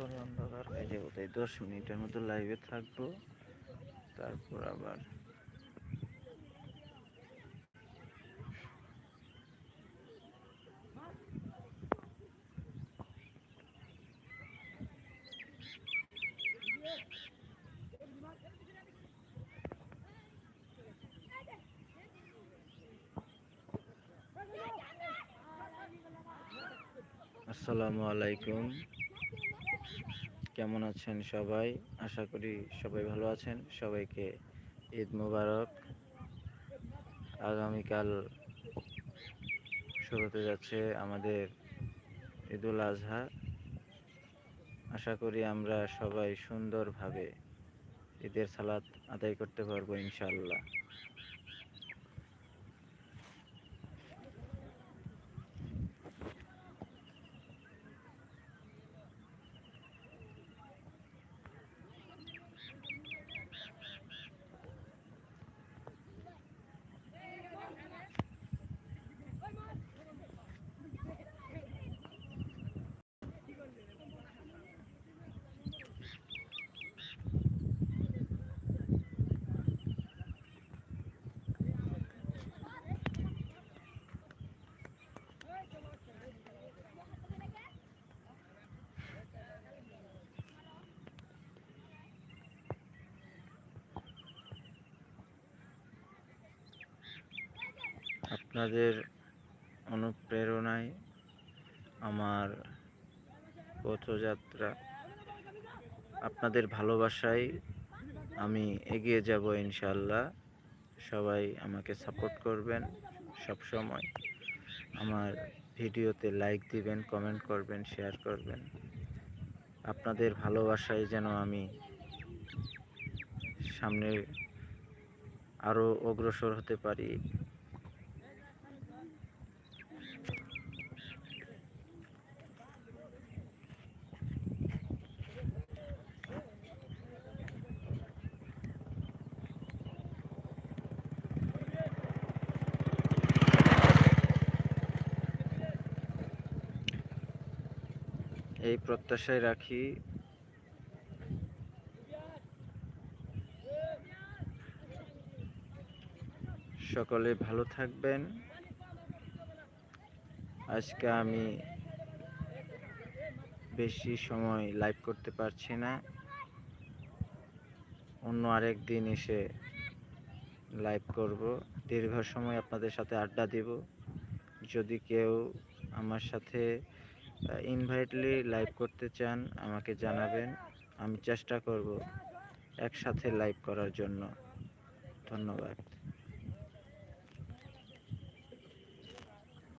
ঘরে অন্ধকার হয়ে যাব তাই দশ মিনিটের মতো লাইভে থাকব। তারপর আবার আসসালামু আলাইকুম। কেমন আছেন সবাই? আশা করি সবাই ভালো আছেন। সবাইকে ঈদ মোবারক। আগামীকাল শুরু হতে যাচ্ছে আমাদের ঈদুল আজহা। আশা করি আমরা সবাই সুন্দরভাবে ঈদের সালাত আদায় করতে পারব ইনশাআল্লাহ। আপনাদের অনুপ্রেরণায় আমার পথযাত্রা। আপনাদের ভালোবাসায় আমি এগিয়ে যাব ইনশাল্লাহ সবাই আমাকে সাপোর্ট করবেন সব সময় আমার ভিডিওতে লাইক দিবেন, কমেন্ট করবেন, শেয়ার করবেন। আপনাদের ভালোবাসায় যেন আমি সামনে আরও অগ্রসর হতে পারি। এই প্রত্যাশায় রাখি। সকলে ভালো থাকবেন। আজকে আমি বেশি সময় লাইভ করতে পারছি না। অন্য আরেক দিন এসে লাইভ করব। দীর্ঘ সময় আপনাদের সাথে আড্ডা দেব। যদি কেউ আমার সাথে ইনভাইটলি লাইভ করতে চান আমাকে জানাবেন। আমি চেষ্টা করব একসাথে লাইভ করার জন্য। ধন্যবাদ।